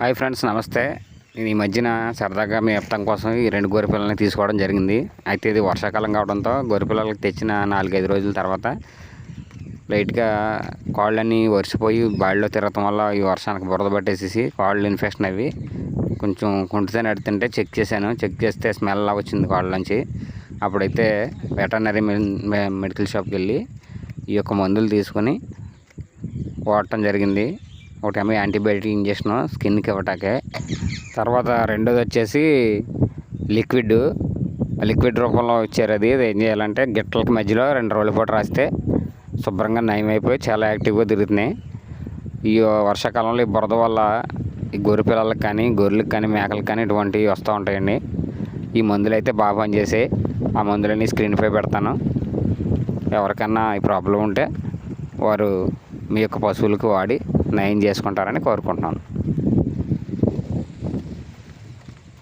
Hi friends నమస్తే. నేను ఈ మధ్యన సరదాగా మేపటం కోసం ఈ రెండు గొర్రె పిల్లల్ని తీసుకోవడం జరిగింది. అయితే ఇది వర్షాకాలం కావడంతో గొర్రె పిల్లలకి తెచ్చిన నాలుగైదు రోజుల తర్వాత లైట్గా కాళ్ళన్నీ వరిసిపోయి బాడిలో తిరగటం వల్ల ఈ వర్షానికి బురద పట్టేసేసి కాళ్ళు ఇన్ఫెక్షన్ అవి కొంచెం కుంటితే నడుతుంటే చెక్ చేశాను. చెక్ చేస్తే స్మెల్ వచ్చింది కాళ్ళ నుంచి. అప్పుడైతే వెటర్నరీ మెడికల్ షాప్కి వెళ్ళి ఈ యొక్క మందులు తీసుకొని వాడటం జరిగింది. ఒకటేమో యాంటీబయాటిక్ ఇంజక్షన్ స్కిన్కి ఇవ్వటాకే తర్వాత రెండోది వచ్చేసి లిక్విడ్. లిక్విడ్ రూపంలో ఇచ్చారు అది. ఏం చేయాలంటే గిట్టలకి మధ్యలో రెండు రోజుల పాటు రాస్తే శుభ్రంగా నయం అయిపోయి చాలా యాక్టివ్గా తిరుగుతున్నాయి. ఈ వర్షాకాలంలో ఈ బురద వల్ల ఈ గొర్రె పిల్లలకు కానీ గొర్రెలకు కానీ మేకలకు కానీ ఇటువంటివి వస్తూ ఉంటాయండి. ఈ మందులు అయితే బాగా పనిచేసాయి. ఆ మందులన్నీ స్క్రీన్పై పెడతాను. ఎవరికన్నా ఈ ప్రాబ్లం ఉంటే వారు మీ యొక్క పశువులకు వాడి నయం చేసుకుంటారని కోరుకుంటున్నాను.